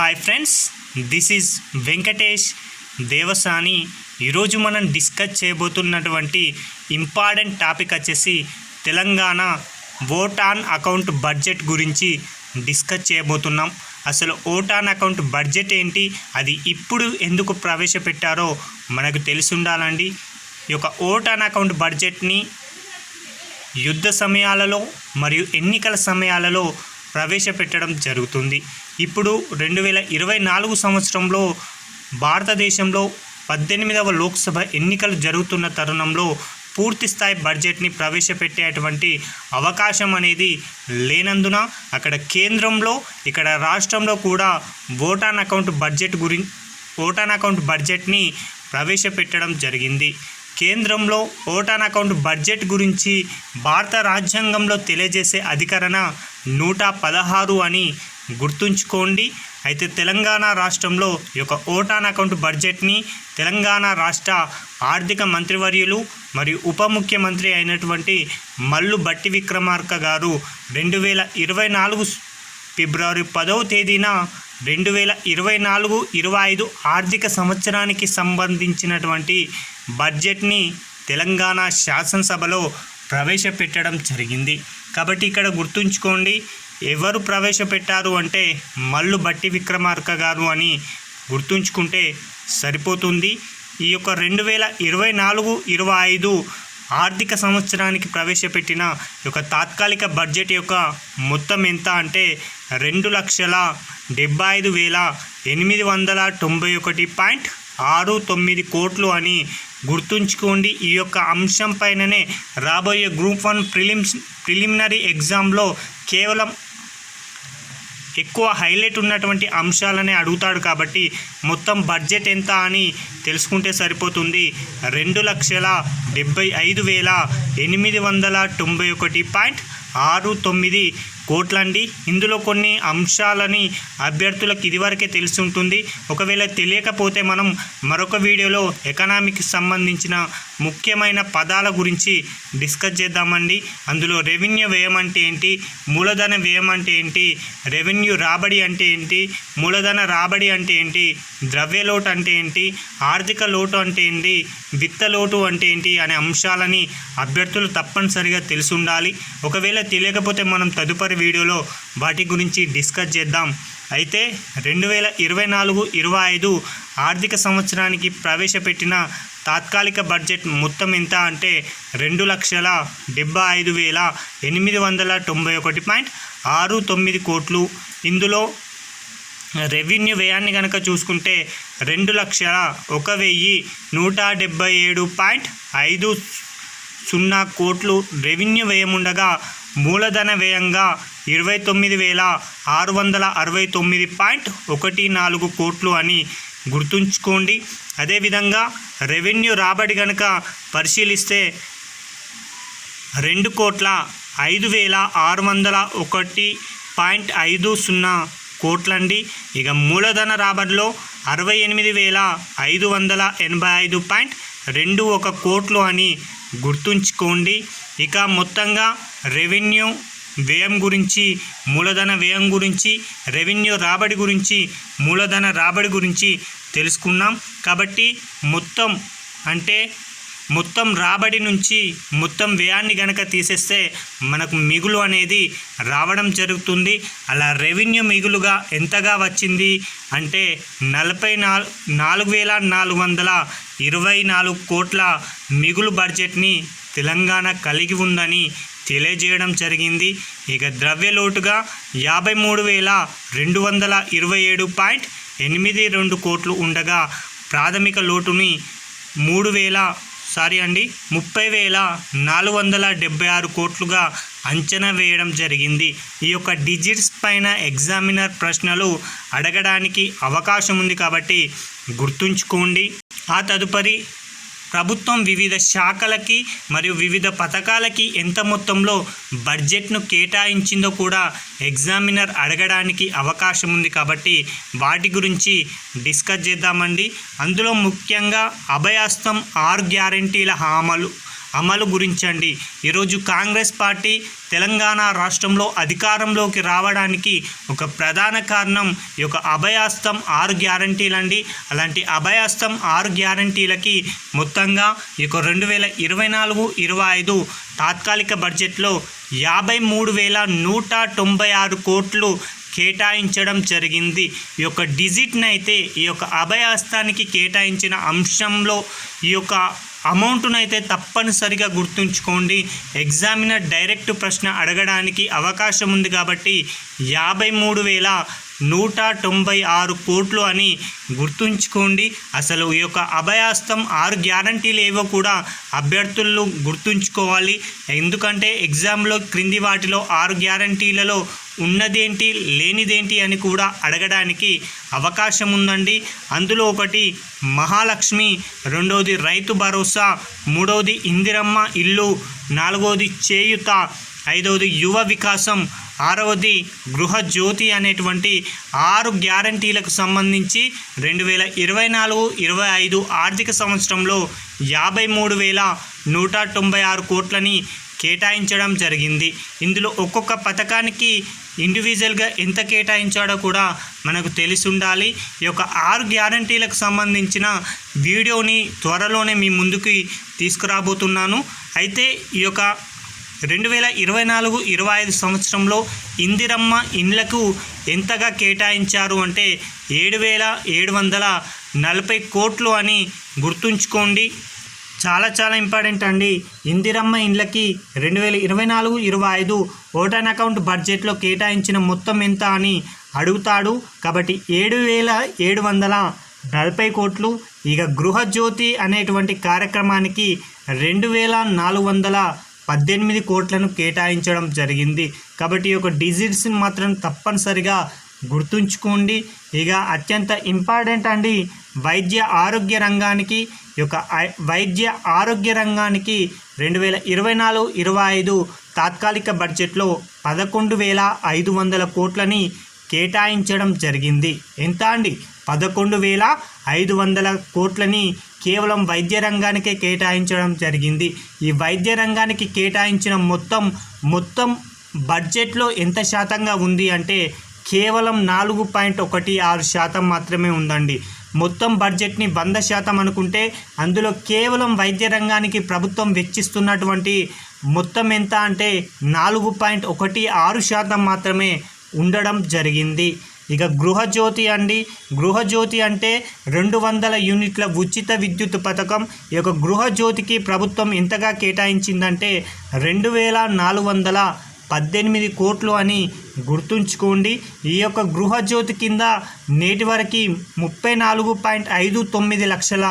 Hi friends this is Venkatesh Devasani ఈరోజు మనం discuss చేయబోతున్నటువంటి ఇంపార్టెంట్ టాపిక్ వచ్చేసి Telangana vote on account budget గురించి డిస్కస్ చేయబోతున్నాం. అసలు ఓట్ ఆన్ అకౌంట్ బడ్జెట్ ఏంటి? అది ఇప్పుడు ఎందుకు ప్రవేశపెట్టారో మనకు తెలిసి ఉండాలండి. ఈ యొక్క ఓట్ ఆన్ అకౌంట్ బడ్జెట్ని యుద్ధ సమయాలలో మరియు ఎన్నికల సమయాలలో ప్రవేశపెట్టడం జరుగుతుంది. ఇప్పుడు రెండు వేల ఇరవై నాలుగు సంవత్సరంలో భారతదేశంలో పద్దెనిమిదవ లోక్సభ ఎన్నికలు జరుగుతున్న తరుణంలో పూర్తి స్థాయి బడ్జెట్ని ప్రవేశపెట్టేటువంటి అవకాశం అనేది లేనందున అక్కడ కేంద్రంలో ఇక్కడ రాష్ట్రంలో కూడా ఓటాన్ అకౌంట్ బడ్జెట్ గురి ఓటాన్ అకౌంట్ బడ్జెట్ని ప్రవేశపెట్టడం జరిగింది. కేంద్రంలో ఓటాన్ అకౌంట్ బడ్జెట్ గురించి భారత రాజ్యాంగంలో తెలియజేసే అధికరణ నూట పదహారు అని గుర్తుంచుకోండి. అయితే తెలంగాణ రాష్ట్రంలో ఈ యొక్క ఓటాన్ అకౌంట్ బడ్జెట్ని తెలంగాణ రాష్ట్ర ఆర్థిక మంత్రివర్యులు మరియు ఉప ముఖ్యమంత్రి అయినటువంటి మల్లు బట్టి విక్రమార్క గారు రెండు వేల ఇరవై నాలుగు ఫిబ్రవరి పదవ తేదీన రెండు వేల ఇరవై నాలుగు ఇరవై ఐదు ఆర్థిక సంవత్సరానికి సంబంధించినటువంటి బడ్జెట్ని తెలంగాణ శాసనసభలో ప్రవేశపెట్టడం జరిగింది. కాబట్టి ఇక్కడ గుర్తుంచుకోండి ఎవరు ప్రవేశపెట్టారు అంటే మల్లు బట్టి విక్రమార్క గారు అని గుర్తుంచుకుంటే సరిపోతుంది. ఈ యొక్క రెండు వేల ఇరవై నాలుగు ఇరవై ఐదు ఆర్థిక సంవత్సరానికి ప్రవేశపెట్టిన యొక్క తాత్కాలిక బడ్జెట్ యొక్క మొత్తం ఎంత అంటే రెండు లక్షల డెబ్బై ఐదు వేల ఎనిమిది వందల తొంభై ఒకటి పాయింట్ ఆరు తొమ్మిది కోట్లు అని గుర్తుంచుకోండి ఈ యొక్క అంశం పైననే రాబోయే గ్రూప్ వన్ ప్రిలిమ్స్ ప్రిలిమినరీ ఎగ్జామ్లో కేవలం ఎక్కువ హైలైట్ ఉన్నటువంటి అంశాలనే అడుగుతాడు కాబట్టి మొత్తం బడ్జెట్ ఎంత అని తెలుసుకుంటే సరిపోతుంది. రెండు లక్షల డెబ్బై ఐదు వేల ఎనిమిది వందల తొంభై ఒకటి పాయింట్ ఆరు తొమ్మిది కోట్లండి. ఇందులో కొన్ని అంశాలని అభ్యర్థులకు ఇదివరకే తెలిసి ఉంటుంది ఒకవేళ తెలియకపోతే మనం మరొక వీడియోలో ఎకనామిక్కి సంబంధించిన ముఖ్యమైన పదాల గురించి డిస్కస్ చేద్దామండి. అందులో రెవెన్యూ వ్యయం అంటే ఏంటి? మూలధన వ్యయం అంటే ఏంటి? రెవెన్యూ రాబడి అంటే ఏంటి? మూలధన రాబడి అంటే ఏంటి? ద్రవ్య లోటు అంటే ఏంటి? ఆర్థిక లోటు అంటే ఏంటి? విత్త లోటు అంటే ఏంటి? అనే అంశాలని అభ్యర్థులు తప్పనిసరిగా తెలిసి ఉండాలి. ఒకవేళ తెలియకపోతే మనం తదుపరి వీడియోలో వాటి గురించి డిస్కస్ చేద్దాం. అయితే రెండు వేల ఇరవై నాలుగు ఇరవై ఐదు ఆర్థిక సంవత్సరానికి ప్రవేశపెట్టిన తాత్కాలిక బడ్జెట్ మొత్తం ఎంత అంటే రెండు లక్షల డెబ్బై ఐదు వేల ఎనిమిది వందల తొంభై ఒకటి పాయింట్ ఆరు తొమ్మిది కోట్లు. ఇందులో రెవెన్యూ వ్యయాన్ని కనుక చూసుకుంటే రెండు లక్షల ఒక వెయ్యి నూట డెబ్బై ఏడు పాయింట్ ఐదు సున్నా కోట్లు రెవెన్యూ వ్యయం ఉండగా మూలధన వ్యయంగా ఇరవై తొమ్మిది వేల ఆరు వందల అరవై తొమ్మిది పాయింట్ ఒకటి నాలుగు కోట్లు అని గుర్తుంచుకోండి. అదేవిధంగా రెవెన్యూ రాబడి కనుక పరిశీలిస్తే రెండు కోట్ల ఐదు వేల ఆరు వందల ఒకటి పాయింట్ ఐదు సున్నా కోట్లండి. ఇక మూలధన రాబడిలో అరవై ఎనిమిది వేల ఐదు వందల ఎనభై ఐదు పాయింట్ రెండు ఒక కోట్లు అని గుర్తుంచుకోండి. ఇక మొత్తంగా రెవెన్యూ వ్యయం గురించి మూలధన వ్యయం గురించి రెవెన్యూ రాబడి గురించి మూలధన రాబడి గురించి తెలుసుకున్నాం. కాబట్టి మొత్తం అంటే మొత్తం రాబడి నుంచి మొత్తం వ్యయాన్ని గనక తీసేస్తే మనకు మిగులు అనేది రావడం జరుగుతుంది. అలా రెవెన్యూ మిగులుగా ఎంతగా వచ్చింది అంటే నలభై నాలుగు నాలుగు వేల నాలుగు వందల ఇరవై నాలుగు కోట్ల మిగులు బడ్జెట్ని తెలంగాణ కలిగి ఉందని తెలియజేయడం జరిగింది. ఇక ద్రవ్య లోటుగా యాభై మూడు వేల రెండు వందల ఇరవై ఏడు పాయింట్ ఎనిమిది రెండు కోట్లు ఉండగా ప్రాథమిక లోటుని మూడు వేల సారీ అండి ముప్పై వేల నాలుగు వందల డెబ్బై ఆరు కోట్లుగా అంచనా వేయడం జరిగింది. ఈ యొక్క డిజిట్స్ పైన ఎగ్జామినర్ ప్రశ్నలు అడగడానికి అవకాశం ఉంది కాబట్టి గుర్తుంచుకోండి. ఆ తదుపరి ప్రభుత్వం వివిధ శాఖలకి మరియు వివిధ పథకాలకి ఎంత మొత్తంలో బడ్జెట్ను కేటాయించిందో కూడా ఎగ్జామినర్ అడగడానికి అవకాశం ఉంది కాబట్టి వాటి గురించి డిస్కస్ చేద్దామండి. అందులో ముఖ్యంగా అభయాస్తం ఆరు గ్యారంటీల హామలు అమలు గురించండి. ఈరోజు కాంగ్రెస్ పార్టీ తెలంగాణ రాష్ట్రంలో అధికారంలోకి రావడానికి ఒక ప్రధాన కారణం ఈ యొక్క అభయాస్తం ఆరు గ్యారంటీలండి. అలాంటి అభయాస్తం ఆరు గ్యారంటీలకి మొత్తంగా ఈ యొక్క రెండు వేల ఇరవై నాలుగు ఇరవై ఐదు తాత్కాలిక బడ్జెట్లో యాభై మూడు వేల నూట తొంభై ఆరు కోట్లు కేటాయించడం జరిగింది. ఈ యొక్క డిజిట్ని అయితే ఈ యొక్క అభయాస్తానికి కేటాయించిన అంశంలో ఈ యొక్క అమౌంట్ను అయితే తప్పనిసరిగా గుర్తుంచుకోండి. ఎగ్జామినర్ డైరెక్ట్ ప్రశ్న అడగడానికి అవకాశం ఉంది కాబట్టి యాభై మూడు వేల నూట తొంభై ఆరు కోట్లు అని గుర్తుంచుకోండి. అసలు ఈ యొక్క అభయాస్తం ఆరు గ్యారంటీలు ఏవో కూడా అభ్యర్థులు గుర్తుంచుకోవాలి. ఎందుకంటే ఎగ్జామ్లో క్రింది వాటిలో ఆరు గ్యారంటీలలో ఉన్నదేంటి లేనిదేంటి అని కూడా అడగడానికి అవకాశం ఉందండి. అందులో ఒకటి మహాలక్ష్మి రెండవది రైతు భరోసా మూడవది ఇందిరమ్మ ఇల్లు నాలుగవది చేయుత ఐదవది యువ వికాసం ఆరవది గృహజ్యోతి అనేటువంటి ఆరు గ్యారంటీలకు సంబంధించి రెండు వేల ఇరవై నాలుగు ఇరవై ఐదు ఆర్థిక సంవత్సరంలో యాభై మూడు వేల నూట తొంభై ఆరు కోట్లని కేటాయించడం జరిగింది. ఇందులో ఒక్కొక్క పథకానికి ఇండివిజువల్గా ఎంత కేటాయించాడో కూడా మనకు తెలిసి ఉండాలి ఈ యొక్క ఆరు గ్యారంటీలకు సంబంధించిన వీడియోని త్వరలోనే మీ ముందుకి తీసుకురాబోతున్నాను. అయితే ఈ యొక్క రెండు వేల ఇరవై నాలుగు ఇరవై ఐదు సంవత్సరంలో ఇందిరమ్మ ఇండ్లకు ఎంతగా కేటాయించారు అంటే ఏడు వేల ఏడు వందల నలభై కోట్లు అని గుర్తుంచుకోండి. చాలా చాలా ఇంపార్టెంట్ అండి. ఇందిరమ్మ ఇండ్లకి రెండు వేల ఇరవై నాలుగు ఇరవై ఐదు ఓటాన్ అకౌంట్ బడ్జెట్లో కేటాయించిన మొత్తం ఎంత అని అడుగుతాడు. కాబట్టి ఏడు వేల ఏడు వందల నలభై కోట్లు. ఇక గృహజ్యోతి అనేటువంటి కార్యక్రమానికి రెండు వేల నాలుగు వందల పద్దెనిమిది కోట్లను కేటాయించడం జరిగింది. కాబట్టి ఈ యొక్క డిజిట్స్ని మాత్రం తప్పనిసరిగా గుర్తుంచుకోండి. ఇక అత్యంత ఇంపార్టెంట్ అండి వైద్య ఆరోగ్య రంగానికి ఈ యొక్క వైద్య ఆరోగ్య రంగానికి రెండు వేల ఇరవై నాలుగు ఇరవై ఐదు తాత్కాలిక బడ్జెట్లో పదకొండు వేల ఐదు వందల కోట్లని కేటాయించడం జరిగింది. ఎంత అండి? పదకొండు వేల ఐదు వందల కోట్లని కేవలం వైద్య రంగానికే కేటాయించడం జరిగింది. ఈ వైద్య రంగానికి కేటాయించిన మొత్తం మొత్తం బడ్జెట్లో ఎంత శాతంగా ఉంది అంటే కేవలం నాలుగు పాయింట్ ఒకటి ఆరు శాతం మాత్రమే ఉందండి. మొత్తం బడ్జెట్ని వంద శాతం అనుకుంటే అందులో కేవలం వైద్య రంగానికి ప్రభుత్వం వెచ్చిస్తున్నటువంటి మొత్తం ఎంత అంటే నాలుగు పాయింట్ ఒకటి ఆరు శాతం మాత్రమే ఉండడం జరిగింది. ఇక గృహజ్యోతి అండి. గృహజ్యోతి అంటే రెండు వందల యూనిట్ల ఉచిత విద్యుత్ పథకం. ఈ యొక్క గృహజ్యోతికి ప్రభుత్వం ఎంతగా కేటాయించిందంటే రెండు వేల నాలుగు వందల పద్దెనిమిది కోట్లు అని గుర్తుంచుకోండి. ఈ యొక్క గృహజ్యోతి కింద నేటి వరకు ముప్పై నాలుగు పాయింట్ ఐదు తొమ్మిది లక్షల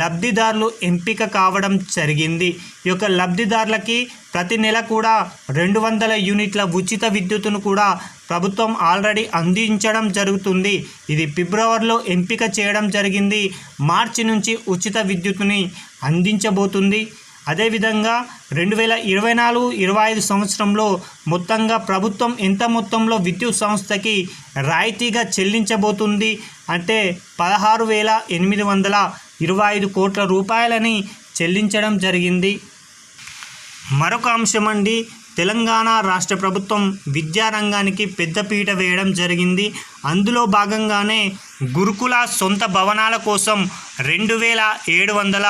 లబ్ధిదారులు ఎంపిక కావడం జరిగింది. ఈ యొక్క లబ్ధిదారులకి ప్రతి నెల కూడా రెండు వందల యూనిట్ల ఉచిత విద్యుత్తును కూడా ప్రభుత్వం ఆల్రెడీ అందించడం జరుగుతుంది. ఇది ఫిబ్రవరిలో ఎంపిక చేయడం జరిగింది. మార్చి నుంచి ఉచిత విద్యుత్తుని అందించబోతుంది. అదేవిధంగా రెండు వేల ఇరవై నాలుగు ఇరవై ఐదు సంవత్సరంలో మొత్తంగా ప్రభుత్వం ఎంత మొత్తంలో విద్యుత్ సంస్థకి రాయితీగా చెల్లించబోతుంది అంటే పదహారు వేల ఎనిమిది వందల ఇరవై ఐదు కోట్ల రూపాయలని చెల్లించడం జరిగింది. మరొక అంశం అండి తెలంగాణ రాష్ట్ర ప్రభుత్వం విద్యారంగానికి పెద్దపీట వేయడం జరిగింది. అందులో భాగంగానే గురుకుల సొంత భవనాల కోసం రెండు వేల ఏడు వందల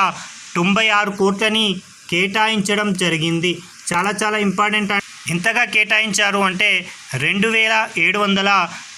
తొంభై ఆరు కోట్లని కేటాయించడం జరిగింది. చాలా చాలా ఇంపార్టెంట్ ఎంతగా కేటాయించారు అంటే రెండు వేల ఏడు వందల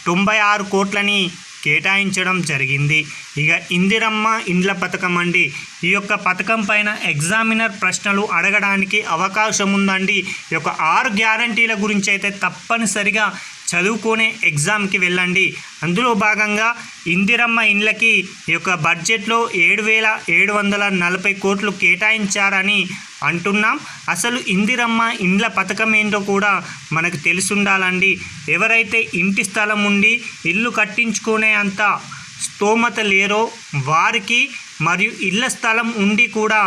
తొంభై ఆరు కోట్లని కేటాయించడం జరిగింది. ఇక ఇందిరమ్మ ఇండ్ల పథకం అండి. ఈ యొక్క పథకం పైన ఎగ్జామినర్ ప్రశ్నలు అడగడానికి అవకాశం ఉందండి ఈ యొక్క ఆరు గ్యారంటీల గురించి అయితే తప్పనిసరిగా చదువుకునే ఎగ్జామ్కి వెళ్ళండి. అందులో భాగంగా ఇందిరమ్మ ఇండ్లకి ఈ యొక్క బడ్జెట్లో ఏడు వేల ఏడు వందల నలభై కోట్లు కేటాయించారని అంటున్నాం. అసలు ఇందిరమ్మ ఇండ్ల పథకం ఏంటో కూడా మనకు తెలిసుండాలండి. ఎవరైతే ఇంటి స్థలం ఉండి ఇల్లు కట్టించుకునే అంత స్తోమత లేరో వారికి మరియు ఇళ్ళ స్థలం ఉండి కూడా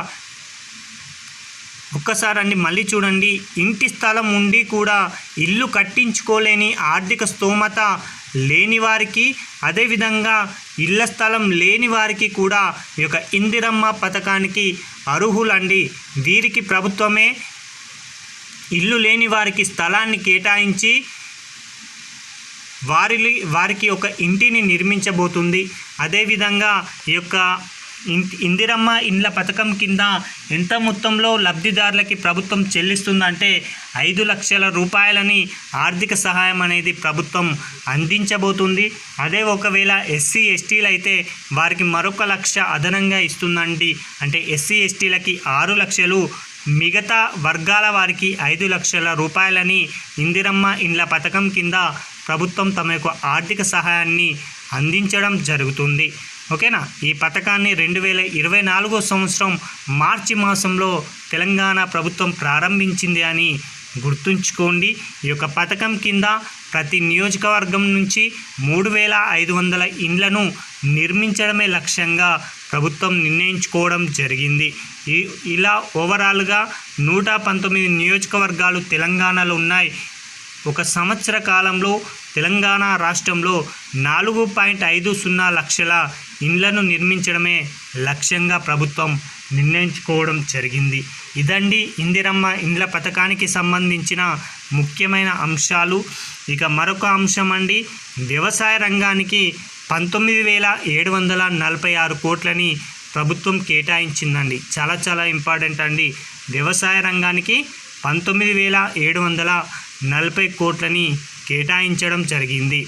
ఒక్కసారి అండి మళ్ళీ చూడండి. ఇంటి స్థలం ఉండి కూడా ఇల్లు కట్టించుకోలేని ఆర్థిక స్తోమత లేని వారికి అదేవిధంగా ఇళ్ళ స్థలం లేని వారికి కూడా ఈ యొక్క ఇందిరమ్మ పథకానికి అర్హులండి. వీరికి ప్రభుత్వమే ఇల్లు లేని వారికి స్థలాన్ని కేటాయించి వారి వారికి ఒక ఇంటిని నిర్మించబోతుంది. అదేవిధంగా ఈ యొక్క ఇందిరమ్మ ఇండ్ల పథకం కింద ఎంత మొత్తంలో లబ్ధిదారులకి ప్రభుత్వం చెల్లిస్తుందంటే ఐదు లక్షల రూపాయలని ఆర్థిక సహాయం అనేది ప్రభుత్వం అందించబోతుంది. అదే ఒకవేళ ఎస్సీ ఎస్టీలు అయితే వారికి మరొక లక్ష అదనంగా ఇస్తుందండి. అంటే ఎస్సీ ఎస్టీలకి ఆరు లక్షలు మిగతా వర్గాల వారికి ఐదు లక్షల రూపాయలని ఇందిరమ్మ ఇండ్ల పథకం కింద ప్రభుత్వం తమ యొక్క ఆర్థిక సహాయాన్ని అందించడం జరుగుతుంది. ఓకేనా? ఈ పథకాన్ని రెండు వేల ఇరవై నాలుగో సంవత్సరం మార్చి మాసంలో తెలంగాణ ప్రభుత్వం ప్రారంభించింది అని గుర్తుంచుకోండి. ఈ యొక్క పథకం కింద ప్రతి నియోజకవర్గం నుంచి మూడు వేల ఐదు వందల ఇండ్లను నిర్మించడమే లక్ష్యంగా ప్రభుత్వం నిర్ణయించుకోవడం జరిగింది. ఈ ఇలా ఓవరాల్గా నూట పంతొమ్మిది నియోజకవర్గాలు తెలంగాణలో ఉన్నాయి. ఒక సంవత్సర కాలంలో తెలంగాణ రాష్ట్రంలో నాలుగు పాయింట్ ఐదు సున్నా లక్షల ఇండ్లను నిర్మించడమే లక్ష్యంగా ప్రభుత్వం నిర్ణయించుకోవడం జరిగింది. ఇదండి ఇందిరమ్మ ఇండ్ల పథకానికి సంబంధించిన ముఖ్యమైన అంశాలు. ఇక మరొక అంశం అండి వ్యవసాయ రంగానికి పంతొమ్మిది వేల ఏడు వందల నలభై ఆరు కోట్లని ప్రభుత్వం కేటాయించిందండి. చాలా చాలా ఇంపార్టెంట్ అండి. వ్యవసాయ రంగానికి పంతొమ్మిది వేల ఏడు వందల నలభై కోట్లని కేటాయించడం జరిగింది.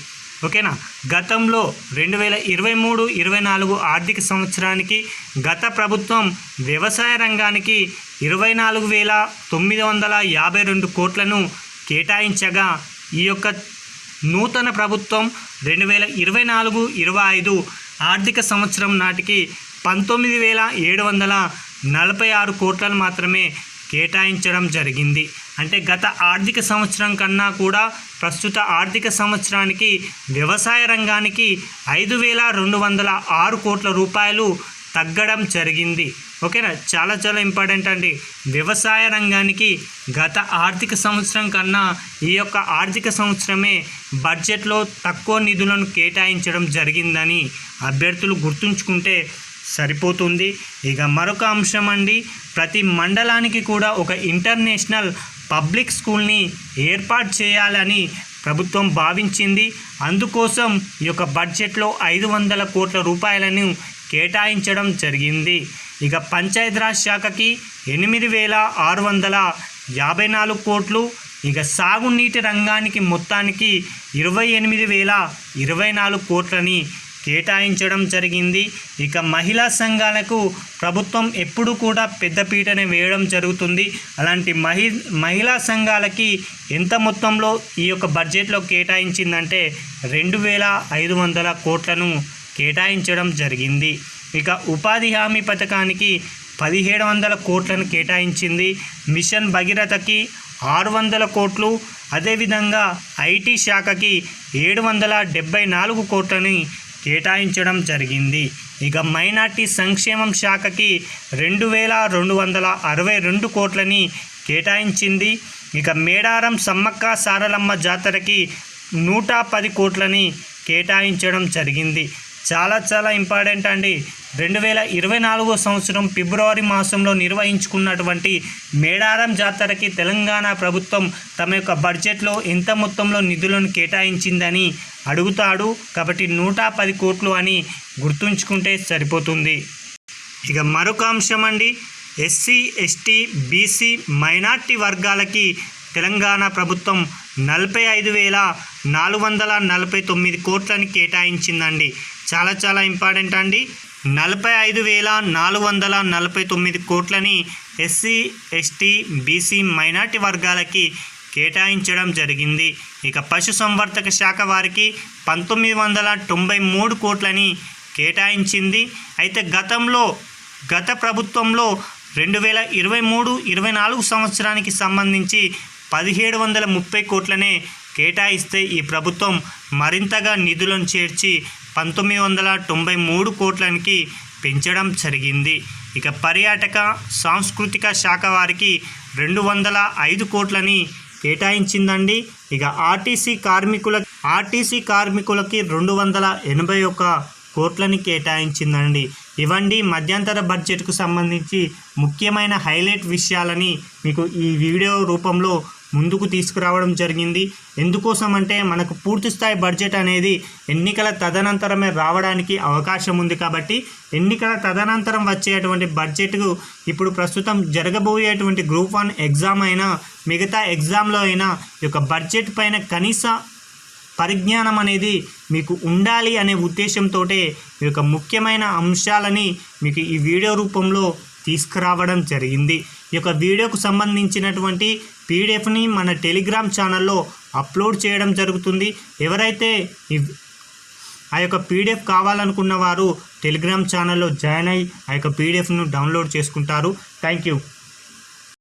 ఓకేనా? గతంలో రెండు వేల ఇరవై మూడు ఇరవై నాలుగు ఆర్థిక సంవత్సరానికి గత ప్రభుత్వం వ్యవసాయ రంగానికి ఇరవై నాలుగు వేల తొమ్మిది వందల యాభై రెండు కోట్లను కేటాయించగా ఈ యొక్క నూతన ప్రభుత్వం రెండు వేల ఇరవై నాలుగు ఇరవై ఐదు ఆర్థిక సంవత్సరం నాటికి పంతొమ్మిది వేల ఏడు వందల నలభై ఆరు కోట్లను మాత్రమే కేటాయించడం జరిగింది. అంటే గత ఆర్థిక సంవత్సరం కన్నా కూడా ప్రస్తుత ఆర్థిక సంవత్సరానికి వ్యవసాయ రంగానికి ఐదు వేల రెండు వందల ఆరు కోట్ల రూపాయలు తగ్గడం జరిగింది. ఓకేనా? చాలా చాలా ఇంపార్టెంట్ అండి. వ్యవసాయ రంగానికి గత ఆర్థిక సంవత్సరం కన్నా ఈ యొక్క ఆర్థిక సంవత్సరమే బడ్జెట్లో తక్కువ నిధులను కేటాయించడం జరిగిందని అభ్యర్థులు గుర్తుంచుకుంటే సరిపోతుంది. ఇక మరొక అంశం అండి. ప్రతి మండలానికి కూడా ఒక ఇంటర్నేషనల్ పబ్లిక్ స్కూల్ని ఏర్పాటు చేయాలని ప్రభుత్వం భావించింది. అందుకోసం ఈ యొక్క బడ్జెట్లో ఐదు వందల కోట్ల రూపాయలను కేటాయించడం జరిగింది. ఇక పంచాయతీరాజ్ శాఖకి ఎనిమిది వేల ఆరు వందల యాభై నాలుగు కోట్లు ఇక సాగునీటి రంగానికి మొత్తానికి ఇరవై ఎనిమిది వేల ఇరవై నాలుగు కోట్లని కేటాయించడం జరిగింది. ఇక మహిళా సంఘాలకు ప్రభుత్వం ఎప్పుడు కూడా పెద్దపీటనే వేయడం జరుగుతుంది. అలాంటి మహి మహిళా సంఘాలకి ఎంత మొత్తంలో ఈ యొక్క బడ్జెట్లో కేటాయించిందంటే రెండు వేల ఐదు వందల కోట్లను కేటాయించడం జరిగింది. ఇక ఉపాధి హామీ పథకానికి పదిహేడు వందల కోట్లను కేటాయించింది. మిషన్ భగీరథకి ఆరు వందల కోట్లు అదేవిధంగా ఐటీ శాఖకి ఏడు వందల డెబ్బై నాలుగు కోట్లని కేటాయించడం జరిగింది. ఇక మైనార్టీ సంక్షేమం శాఖకి రెండు వేల రెండు వందల అరవై రెండు కోట్లని కేటాయించింది. ఇక మేడారం సమ్మక్క సారలమ్మ జాతరకి నూట పది కోట్లని కేటాయించడం జరిగింది. చాలా చాలా ఇంపార్టెంట్ అండి. రెండు వేల ఇరవై నాలుగో సంవత్సరం ఫిబ్రవరి మాసంలో నిర్వహించుకున్నటువంటి మేడారం జాతరకి తెలంగాణ ప్రభుత్వం తమ యొక్క బడ్జెట్లో ఎంత మొత్తంలో నిధులను కేటాయించిందని అడుగుతాడు. కాబట్టి నూట పది కోట్లు అని గుర్తుంచుకుంటే సరిపోతుంది. ఇక మరొక అంశం అండి. ఎస్సీ ఎస్టీ బీసీ మైనార్టీ వర్గాలకి తెలంగాణ ప్రభుత్వం నలభై ఐదు వేల నాలుగు వందల నలభై తొమ్మిది కోట్లని కేటాయించిందండి. చాలా చాలా ఇంపార్టెంట్ అండి. నలభై ఐదు వేల నాలుగు వందల నలభై తొమ్మిది కోట్లని ఎస్సీ ఎస్టీ బీసీ మైనార్టీ వర్గాలకి కేటాయించడం జరిగింది. ఇక పశుసంవర్ధక శాఖ వారికి పంతొమ్మిది వందల తొంభై మూడు కోట్లని కేటాయించింది. అయితే గతంలో గత ప్రభుత్వంలో రెండు వేల ఇరవై మూడు ఇరవై నాలుగు సంవత్సరానికి సంబంధించి పదిహేడు వందల ముప్పై కోట్లనే కేటాయిస్తే ఈ ప్రభుత్వం మరింతగా నిధులను చేర్చి పంతొమ్మిది వందల తొంభై మూడు కోట్లకి పెంచడం జరిగింది. ఇక పర్యాటక సాంస్కృతిక శాఖ వారికి రెండు వందల ఐదు కోట్లని కేటాయించిందండి. ఇక ఆర్టీసీ కార్మికుల ఆర్టీసీ కార్మికులకి రెండు వందల ఎనభై ఒక్క కోట్లని కేటాయించిందండి. ఇవండి మధ్యంతర బడ్జెట్కు సంబంధించి ముఖ్యమైన హైలైట్ విషయాలని మీకు ఈ వీడియో రూపంలో ముందుకు తీసుకురావడం జరిగింది. ఎందుకోసం అంటే మనకు పూర్తిస్థాయి బడ్జెట్ అనేది ఎన్నికల తదనంతరమే రావడానికి అవకాశం ఉంది కాబట్టి ఎన్నికల తదనంతరం వచ్చేటువంటి బడ్జెట్కు ఇప్పుడు ప్రస్తుతం జరగబోయేటువంటి గ్రూప్ వన్ ఎగ్జామ్ అయినా మిగతా ఎగ్జామ్లో అయినా ఈ యొక్క బడ్జెట్ పైన కనీస పరిజ్ఞానం అనేది మీకు ఉండాలి అనే ఉద్దేశంతో ఈ యొక్క ముఖ్యమైన అంశాలని మీకు ఈ వీడియో రూపంలో తీసుకురావడం జరిగింది. యొక్క వీడియోకు సంబంధించినటువంటి పీడిఎఫ్ని మన టెలిగ్రామ్ ఛానల్లో అప్లోడ్ చేయడం జరుగుతుంది. ఎవరైతే ఆ యొక్క పీడిఎఫ్ కావాలనుకున్న వారు టెలిగ్రామ్ ఛానల్లో జాయిన్ అయ్యి ఆ యొక్క పీడిఎఫ్ను డౌన్లోడ్ చేసుకుంటారు. Thank you